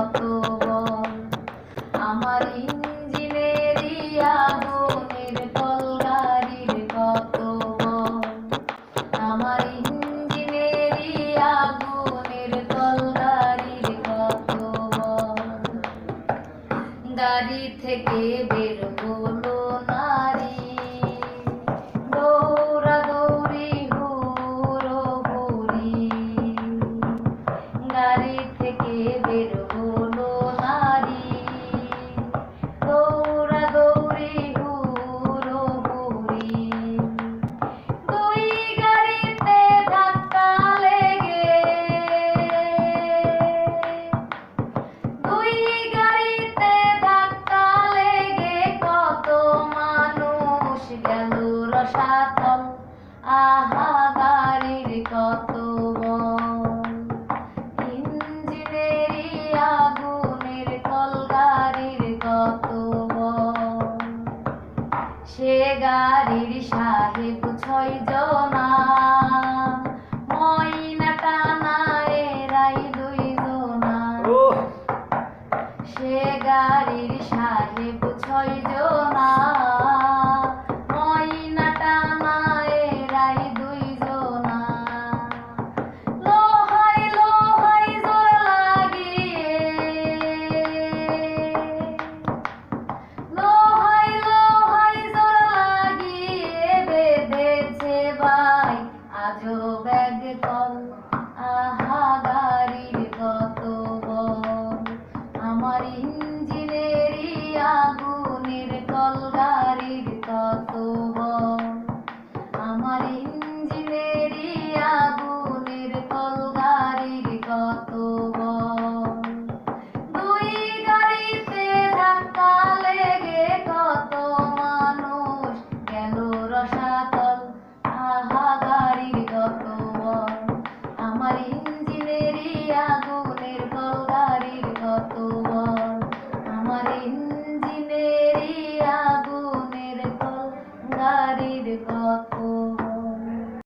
কত বল আমার ইঞ্জিনেরি আগুনের কলগারির কত বল আমার ইঞ্জিনেরি আগুনের কলগারির কত বল গাড়ি থেকে বের হলো নারী। গাড়ি থেকে বেরো রসাতল আহা গাড়ির কত বল ইঞ্জিনেরি আগুনের কল গাড়ির কত সে গাড়ির সাহেব ছয় জনা। ময়না টানা এরাই দুই জনা। সে গাড়ির সাহেব ছয় জনা। আমার ইঞ্জিনেরই আগুনের কল গাড়ির কত আমার ইঞ্জিনেরই আগুনের কল গাড়ির কত দুই গাড়িতে ধাক্কা লেগে কত মানুষ গেল রসাতল, আহা গাড়ির কত আমার ইঞ্জিনেরই আগুনের কল কত বল আমার ইঞ্জিন